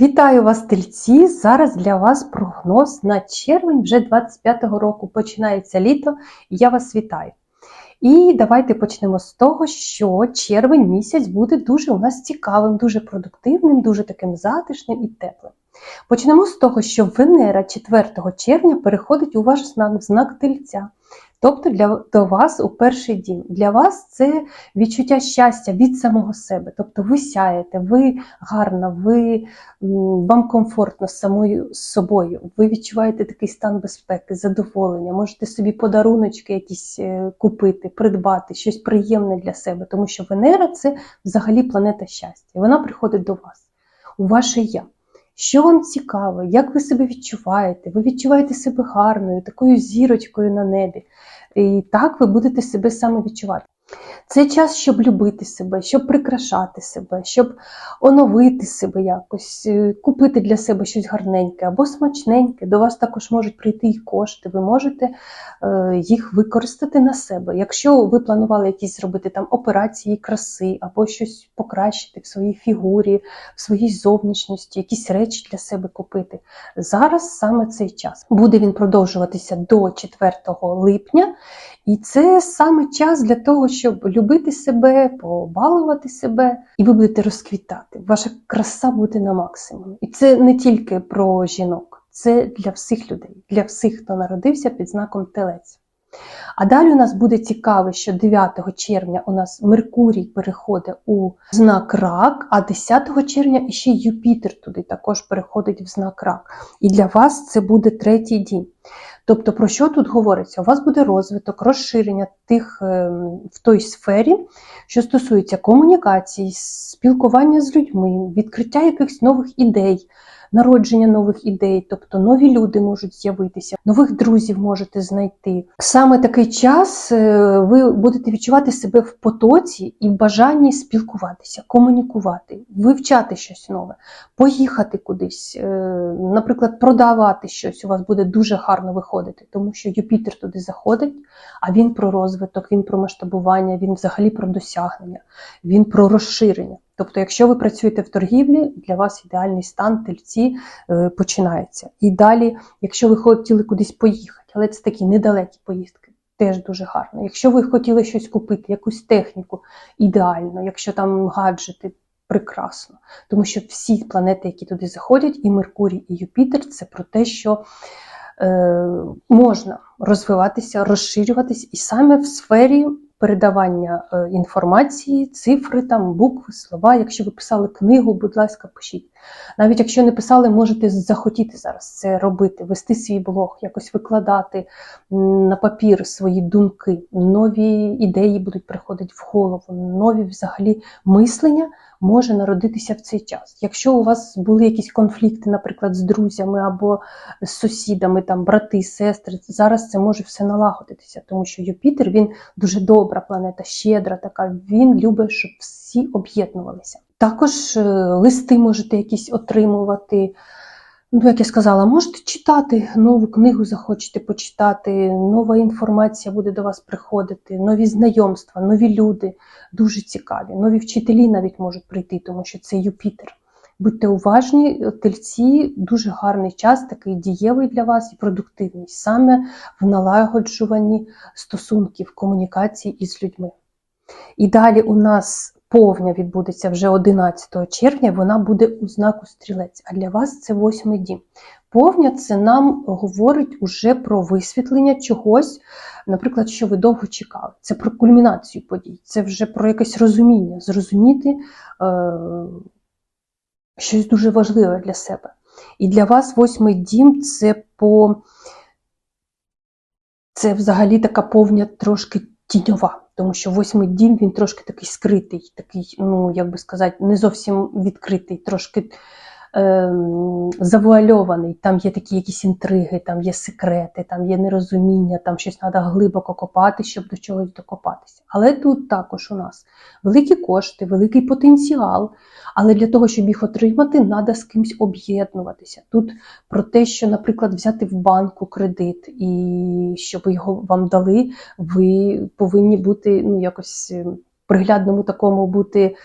Вітаю вас, тельці! Зараз для вас прогноз на червень вже 25-го року. Починається літо, я вас вітаю. І давайте почнемо з того, що червень місяць буде дуже у нас цікавим, дуже продуктивним, дуже таким затишним і теплим. Почнемо з того, що Венера 4 червня переходить у ваш знак, в знак тельця. Тобто для до вас у перший дім. Для вас це відчуття щастя від самого себе. Тобто ви сяєте, ви гарна, ви, вам комфортно з самою з собою. Ви відчуваєте такий стан безпеки, задоволення, можете собі подаруночки якісь е, купити, придбати, щось приємне для себе, тому що Венера це взагалі планета щастя. І вона приходить до вас, у ваше я. Що вам цікаво, як ви себе відчуваєте? Ви відчуваєте себе гарною, такою зірочкою на небі. І так ви будете себе саме відчувати. Це час, щоб любити себе, щоб прикрашати себе, щоб оновити себе якось, е, купити для себе щось гарненьке або смачненьке. До вас також можуть прийти і кошти, ви можете е, їх використати на себе. Якщо ви планували якісь зробити там операції краси або щось покращити в своїй фігурі, в своїй зовнішності, якісь речі для себе купити. Зараз саме цей час. Буде він продовжуватися до 4 липня. І це саме час для того, щоб любити себе, побалувати себе, і ви будете розквітати. Ваша краса буде на максимум. І це не тільки про жінок, це для всіх людей, для всіх, хто народився під знаком телець. А далі у нас буде цікаво, що 9 червня у нас Меркурій переходить у знак рак, а 10 червня ще Юпітер туди також переходить в знак рак. І для вас це буде третій день. Тобто, про що тут говориться? У вас буде розвиток, розширення тих е, в той сфері, що стосується комунікації, спілкування з людьми, відкриття якихось нових ідей, народження нових ідей, тобто нові люди можуть з'явитися, нових друзів можете знайти. Саме такий час е, ви будете відчувати себе в потоці і в бажанні спілкуватися, комунікувати, вивчати щось нове, поїхати кудись, е, наприклад, продавати щось. У вас буде дуже гарно виходити, тому що Юпітер туди заходить, а він про розвиток, він про масштабування, він взагалі про досягнення, він про розширення. Тобто, якщо ви працюєте в торгівлі, для вас ідеальний стан тельці е, починається. І далі, якщо ви хотіли кудись поїхати, але це такі недалекі поїздки, теж дуже гарно. Якщо ви хотіли щось купити, якусь техніку, ідеально, якщо там гаджети, прекрасно. Тому що всі планети, які туди заходять, і Меркурій, і Юпітер, це про те, що е, можна розвиватися, розширюватись, і саме в сфері передавання е, інформації, цифри, там, букви, слова. Якщо ви писали книгу, будь ласка, пишіть. Навіть якщо не писали, можете захотіти зараз це робити, вести свій блог, якось викладати на папір свої думки, нові ідеї будуть приходити в голову, нові взагалі мислення може народитися в цей час. Якщо у вас були якісь конфлікти, наприклад, з друзями або з сусідами, там брати, сестри, зараз це може все налагодитися, тому що Юпітер він дуже добра планета, щедра така. Він любить, щоб всі об'єднувалися. Також е, листи можете якісь отримувати. Ну, як я сказала, можете читати нову книгу, захочете почитати, нова інформація буде до вас приходити, нові знайомства, нові люди дуже цікаві. Нові вчителі навіть можуть прийти, тому що це Юпітер. Будьте уважні, тельці дуже гарний час, такий дієвий для вас і продуктивний, саме в налагоджуванні стосунків, комунікації із людьми. І далі у нас повня відбудеться вже 11 червня, вона буде у знаку стрілець, а для вас це восьмий дім. Повня це нам говорить уже про висвітлення чогось, наприклад, що ви довго чекали. Це про кульмінацію подій, це вже про якесь розуміння, зрозуміти е, щось дуже важливе для себе. І для вас восьмий дім це по це взагалі така повня трошки тіньова. Тому що восьмий дім він трошки такий скритий, такий, ну як би сказати, не зовсім відкритий, трошки завуальований. Там є такі якісь інтриги, там є секрети, там є нерозуміння, там щось треба глибоко копати, щоб до чогось докопатися. Але тут також у нас великі кошти, великий потенціал. Але для того, щоб їх отримати, треба з кимось об'єднуватися. Тут про те, що, наприклад, взяти в банку кредит і щоб його вам дали, ви повинні бути ну, якось е, приглядному такому бути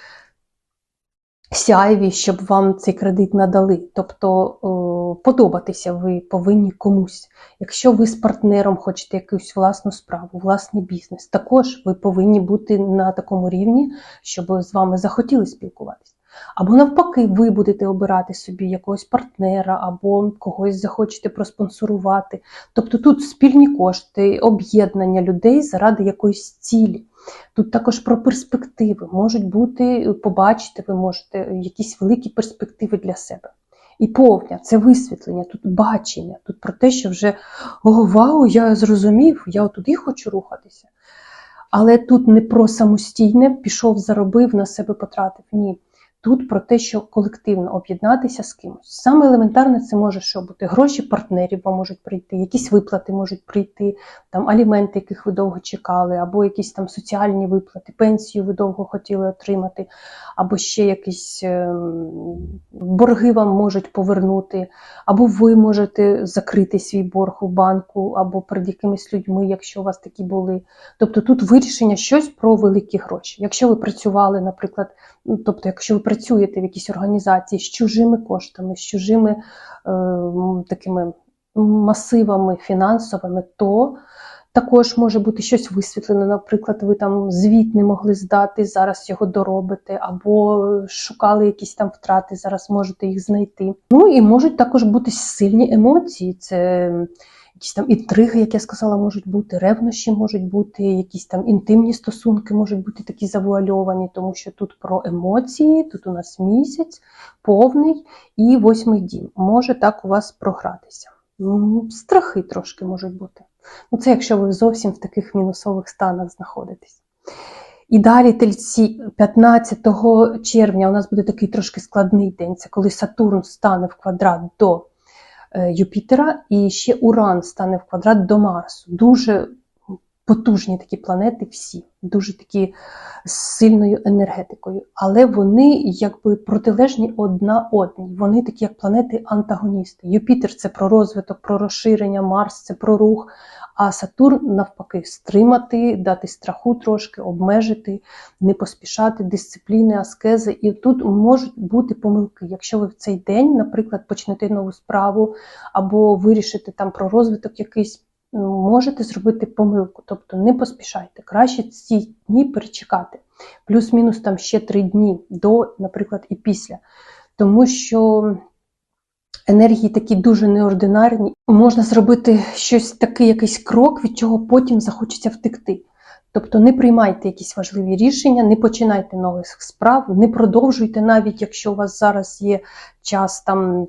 сяйві, щоб вам цей кредит надали. Тобто е, подобатися ви повинні комусь. Якщо ви з партнером хочете якусь власну справу, власний бізнес, також ви повинні бути на такому рівні, щоб з вами захотіли спілкуватися. Або навпаки, ви будете обирати собі якогось партнера, або когось захочете проспонсорувати. Тобто тут спільні кошти, об'єднання людей заради якоїсь цілі. Тут також про перспективи. Можуть бути, побачити, ви можете якісь великі перспективи для себе. І повня це висвітлення, тут бачення, тут про те, що вже о, вау, я зрозумів, я туди хочу рухатися. Але тут не про самостійне, пішов, заробив, на себе потратив. Ні. Тут про те, що колективно об'єднатися з кимось. Саме елементарне це може що бути. Гроші партнерів вам можуть прийти, якісь виплати можуть прийти, там аліменти, яких ви довго чекали, або якісь там соціальні виплати, пенсію ви довго хотіли отримати, або ще якісь ем, борги вам можуть повернути, або ви можете закрити свій борг у банку, або перед якимись людьми, якщо у вас такі були. Тобто тут вирішення щось про великі гроші. Якщо ви працювали, наприклад, ну, тобто, якщо ви працюєте в якійсь організації з чужими коштами, з чужими е, такими масивами фінансовими, то також може бути щось висвітлене. Наприклад, ви там звіт не могли здати, зараз його доробите, або шукали якісь там втрати, зараз можете їх знайти. Ну і можуть також бути сильні емоції. Це якісь там інтриги, як я сказала, можуть бути, ревнощі можуть бути, якісь там інтимні стосунки можуть бути такі завуальовані, тому що тут про емоції, тут у нас місяць повний і восьмий дім. Може так у вас програтися. Страхи трошки можуть бути. Ну, це якщо ви зовсім в таких мінусових станах знаходитесь. І далі тельці 15 червня у нас буде такий трошки складний день. Це коли Сатурн стане в квадрат до Юпітера, і ще Уран стане в квадрат до Марсу. Дуже потужні такі планети, всі, дуже такі з сильною енергетикою. Але вони якби протилежні одна одній. Вони такі, як планети-антагоністи. Юпітер це про розвиток, про розширення, Марс це про рух. А Сатурн, навпаки, стримати, дати страху трошки, обмежити, не поспішати, дисципліни, аскези. І тут можуть бути помилки. Якщо ви в цей день, наприклад, почнете нову справу або вирішите там про розвиток якийсь, можете зробити помилку. Тобто не поспішайте. Краще ці дні перечекати. Плюс-мінус там ще три дні до, наприклад, і після. Тому що енергії такі дуже неординарні. Можна зробити щось такий якийсь крок, від чого потім захочеться втекти. Тобто не приймайте якісь важливі рішення, не починайте нових справ, не продовжуйте, навіть якщо у вас зараз є час там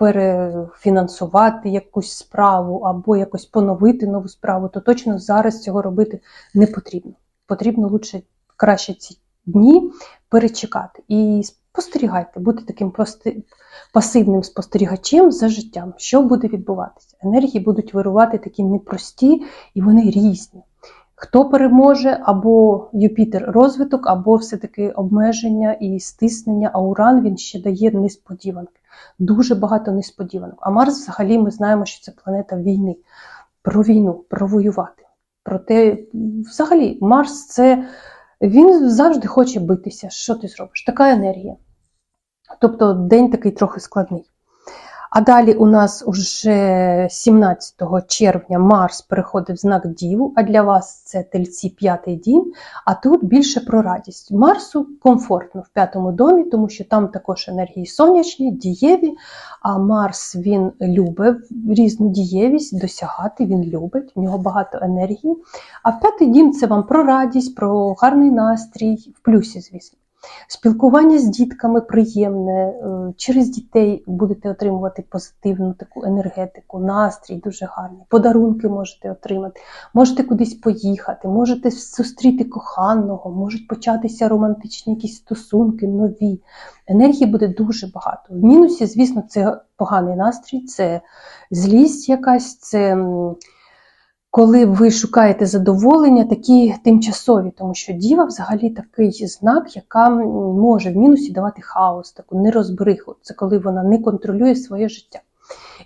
перефінансувати якусь справу або якось поновити нову справу, то точно зараз цього робити не потрібно. Потрібно лучше краще ці дні перечекати і спостерігайте, бути таким пости- пасивним спостерігачем за життям, що буде відбуватися. Енергії будуть вирувати такі непрості і вони різні. Хто переможе, або Юпітер розвиток, або все-таки обмеження і стиснення, а Уран він ще дає несподіванки. Дуже багато несподіванок. А Марс, взагалі, ми знаємо, що це планета війни. Про війну, про воювати. Проте, взагалі, Марс це він завжди хоче битися. Що ти зробиш? Така енергія. Тобто день такий трохи складний. А далі у нас уже 17 червня Марс переходить в знак Діву, а для вас це тельці п'ятий дім. А тут більше про радість. Марсу комфортно в п'ятому домі, тому що там також енергії сонячні, дієві. А Марс він любить різну дієвість, досягати, він любить, в нього багато енергії. А в п'ятий дім це вам про радість, про гарний настрій, в плюсі, звісно. Спілкування з дітками приємне, е, через дітей будете отримувати позитивну таку енергетику, настрій дуже гарний, подарунки можете отримати, можете кудись поїхати, можете зустріти коханого, можуть початися романтичні якісь стосунки, нові. Енергії буде дуже багато. В мінусі, звісно, це поганий настрій, це злість якась, це. Коли ви шукаєте задоволення, такі тимчасові, тому що діва взагалі такий знак, яка може в мінусі давати хаос, таку нерозбриху. Це коли вона не контролює своє життя.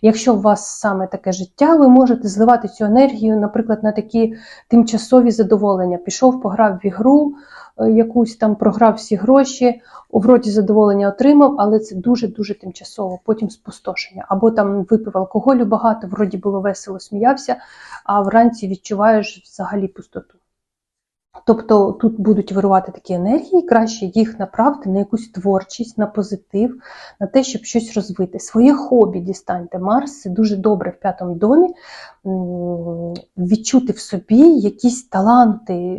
Якщо у вас саме таке життя, ви можете зливати цю енергію, наприклад, на такі тимчасові задоволення. Пішов, пограв в ігру, якусь там програв всі гроші, у вроді задоволення отримав, але це дуже-дуже тимчасово, потім спустошення. Або там випив алкоголю багато, вроді було весело, сміявся, а вранці відчуваєш взагалі пустоту. Тобто тут будуть вирувати такі енергії, краще їх направити на якусь творчість, на позитив, на те, щоб щось розвити. Своє хобі дістаньте. Марс дуже добре в п'ятому домі відчути в собі якісь таланти,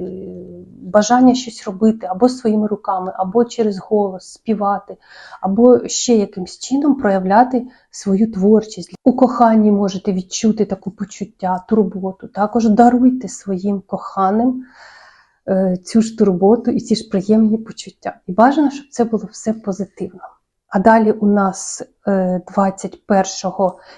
бажання щось робити або своїми руками, або через голос співати, або ще якимсь чином проявляти свою творчість. У коханні можете відчути таку почуття, турботу. Також даруйте своїм коханим цю ж турботу і ці ж приємні почуття. І бажано, щоб це було все позитивно. А далі у нас е, 21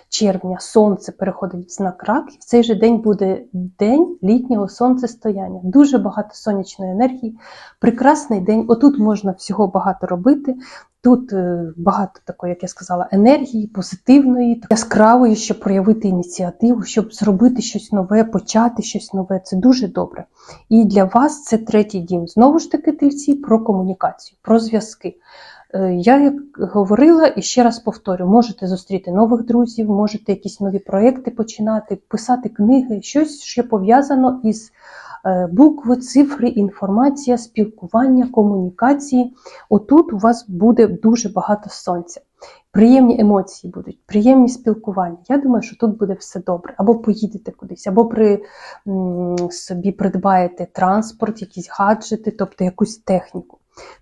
червня сонце переходить в знак рак, і в цей же день буде день літнього сонцестояння. Дуже багато сонячної енергії, прекрасний день. Отут можна всього багато робити. Тут е, багато такої, як я сказала, енергії, позитивної, яскравої, щоб проявити ініціативу, щоб зробити щось нове, почати щось нове. Це дуже добре. І для вас це третій дім. Знову ж таки, тельці про комунікацію, про зв'язки. Е, Я як говорила і ще раз повторю: можете зустріти нових друзів, можете якісь нові проекти починати, писати книги, щось, що пов'язано із е, букви, цифри, інформація, спілкування, комунікації. Отут у вас буде дуже багато сонця. Приємні емоції будуть, приємні спілкування. Я думаю, що тут буде все добре. Або поїдете кудись, або при м, собі придбаєте транспорт, якісь гаджети, тобто якусь техніку.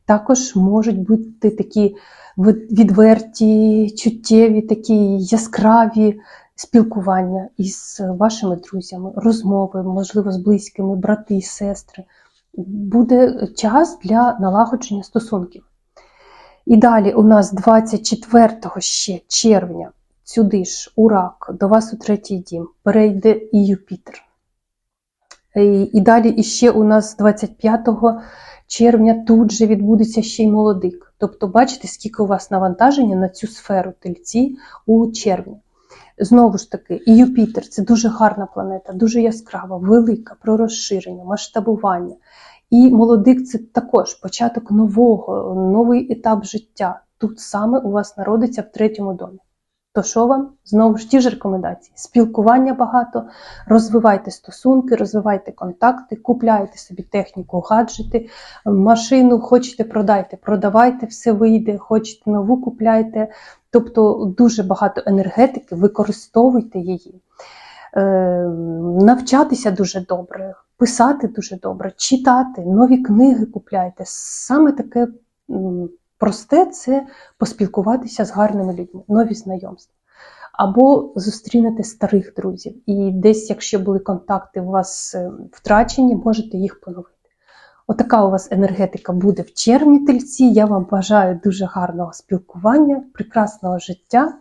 Також можуть бути такі відверті, чуттєві, такі яскраві спілкування із вашими друзями, розмови, можливо, з близькими, брати, сестри. Буде час для налагодження стосунків. І далі у нас 24 ще червня, сюди ж у рак, до вас у третій дім, перейде і Юпітер. І, і далі іще у нас 25 червня тут же відбудеться ще й молодик. Тобто, бачите, скільки у вас навантаження на цю сферу тельці у червні. Знову ж таки, і Юпітер це дуже гарна планета, дуже яскрава, велика, про розширення, масштабування. І молодик це також початок нового, новий етап життя. Тут саме у вас народиться в третьому домі. То що вам? Знову ж ті ж рекомендації: спілкування багато, розвивайте стосунки, розвивайте контакти, купляйте собі техніку, гаджети, машину хочете продайте, продавайте, все вийде, хочете нову купляйте. Тобто дуже багато енергетики, використовуйте її. Е, навчатися дуже добре, писати дуже добре, читати, нові книги купляйте. Саме таке просте це поспілкуватися з гарними людьми, нові знайомства. Або зустрінете старих друзів. І десь, якщо були контакти у вас е, втрачені, можете їх поновити. Отака у вас енергетика буде в червні тельці. Я вам бажаю дуже гарного спілкування, прекрасного життя.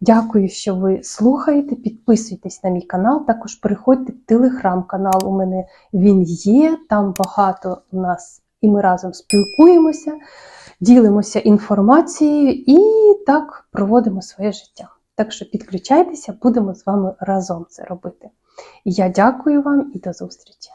Дякую, що ви слухаєте. Підписуйтесь на мій канал. Також переходьте в телеграм-канал. У мене він є. Там багато у нас, і ми разом спілкуємося, ділимося інформацією і так проводимо своє життя. Так що підключайтеся, будемо з вами разом це робити. Я дякую вам і до зустрічі!